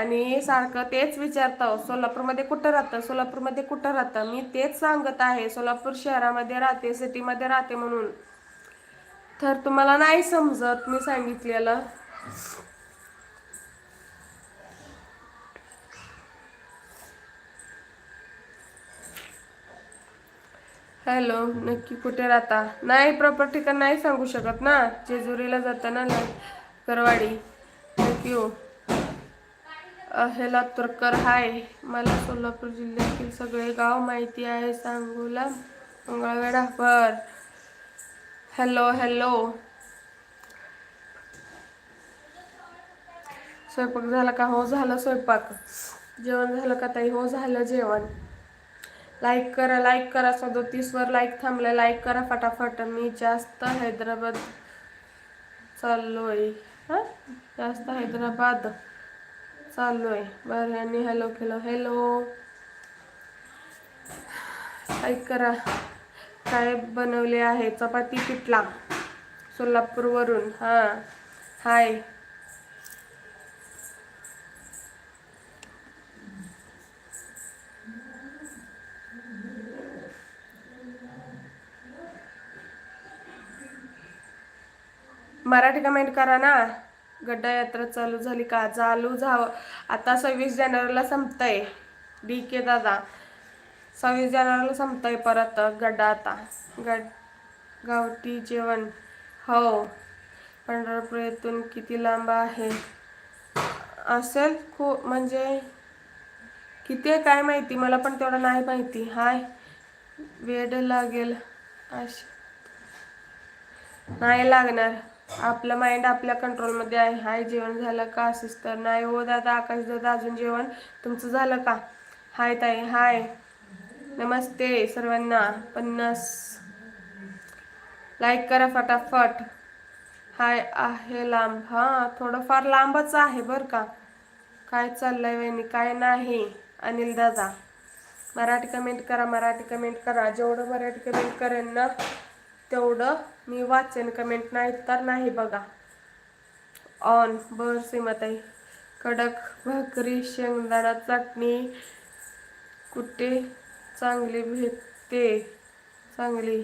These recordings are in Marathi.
आणि सारखं तेच विचारतं. सोलापूरमध्ये कुठं राहतं? सोलापूरमध्ये कुठं राहतं? मी तेच सांगत आहे. सोलापूर शहरामध्ये राहते सिटीमध्ये राहते म्हणून. तर तुम्हाला नाही समजत मी सांगितलेलं. हॅलो नक्की कुठे राहता? नाही प्रॉपर ठिकाण नाही सांगू शकत ना. जेजुरीला जाताना करवाडी. थँक्यू हो हे लातूरकर हाय. मला सोलापूर जिल्ह्यातील सगळे गाव माहिती आहे. सांगूला मंगळवेढा. बर. Hello hello. स्वयंपाक झाला का? हो झालं स्वयंपाक. जेवण झालं का ताई? हो झालं जेवण. लाईक करा लाईक करा. सदोतीसवर लाईक थांबलं. लाईक करा फटाफट. मी जास्त हैदराबाद चाललोय. हां? जास्त हैदराबाद. चाललोय. बरं यांनी हॅलो केलं. हॅलो. ऐक करा. काय बनवले आहे? चपाती पिठला. सोलापूरवरून. हां. हाय. मराठी कमेंट करा ना. गड्डा यात्रा चालू झाली का चालू झाव? आता सव्वीस जानेवारीला संपतंय. डी के दादा सव्वीस जानेवारीला संपतंय परत गड्डा आता. गड गावठी जेवण. हो पंढरपूर येथून किती लांब आहे? असेल खूप म्हणजे किती आहे काय माहिती? मला पण तेवढं नाही माहिती. हाय वेड लागेल. अशी नाही लागणार. आपलं माइंड आपल्या कंट्रोलमध्ये आहे. हाय जेवण झालं का? असेच तर नाही. हो दादा आकाश दादा अजून जेवण? तुमचं झालं का? हाय ताई हाय. नमस्ते सर्वांना. पन्नास. लाईक करा फटाफट. हाय आहे लांब. हां थोडंफार लांबच आहे बरं का. काय चाललंय वहिनी? काय नाही. अनिल दादा. मराठी कमेंट करा मराठी कमेंट करा. जेवढं मराठी कमेंट करेन ना तेवढं मी वाचेन कमेंट नाही तर नाही बघा. ऑन बर सीमाताई कडक भाकरी शेंगदाणा चटणी. कुठे चांगली भेटते? चांगली.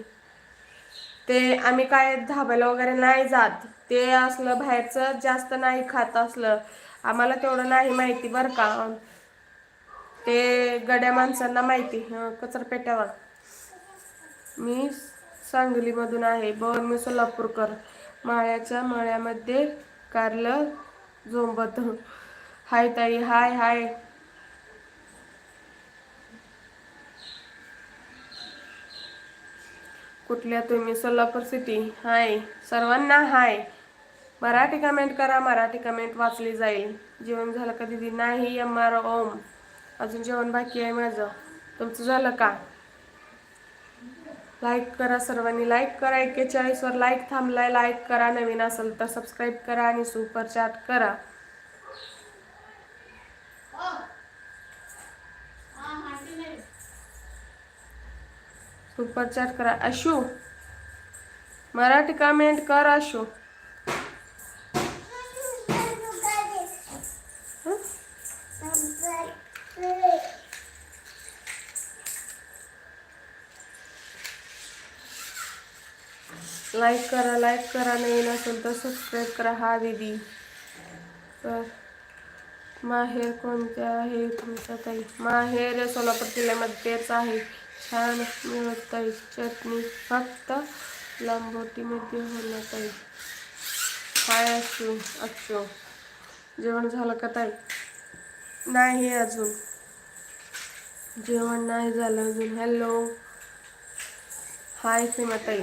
ते आम्ही काय धाब्याला वगैरे नाही जात. ते असलं बाहेरचं जास्त नाही खात असलं. आम्हाला तेवढं नाही माहिती बरं का. ते गड्या माणसांना माहिती. कचरपेट्यावर. मी सांगलीमधून आहे. बर मी सोलापूरकर. माळ्याच्या मळ्यामध्ये कारलं झोंबत हाय ताई हाय हाय. कुठल्या तुम्ही? सोलापूर सिटी. हाय. सर्वांना हाय. मराठी कमेंट करा. मराठी कमेंट वाचली जाईल. जेवण झालं का दिदी? नाही एम आर ओम. अजून जेवण बाकी आहे माझं. तुमचं झालं का? लाईक करा सर्वांनी. लाईक करा एक्केचाळीसवर लाईक थांबलाय. लाईक करा नवीन असेल तर सबस्क्राईब करा आणि सुपर चॅट करा. सुपर चॅट करा. अशू मराठी कमेंट कर अशू. लाईक करा लाईक करा नवीन असेल तर सबस्क्राईब करा. हा दीदी. तर माहेर कोणत्या आहे? तुमचा ताई. माहेर सोलापूर जिल्ह्यामध्येच आहे. छान मिळत ताई. चटणी फक्त लांबोटीमध्ये होणार ताई. काय असू अक्षो. जेवण झालं का ताई? नाही अजून. जेवण नाही झालं अजून. हॅलो हाय सीमाताई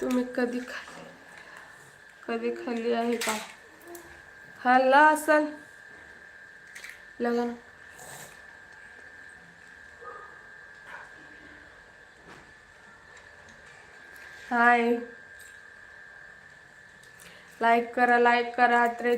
तुम्ही कधी खाल्ली कधी खाल्ली आहे का? खाल्ला असल लग्न। हाय लाईक करा लाईक करा त्रे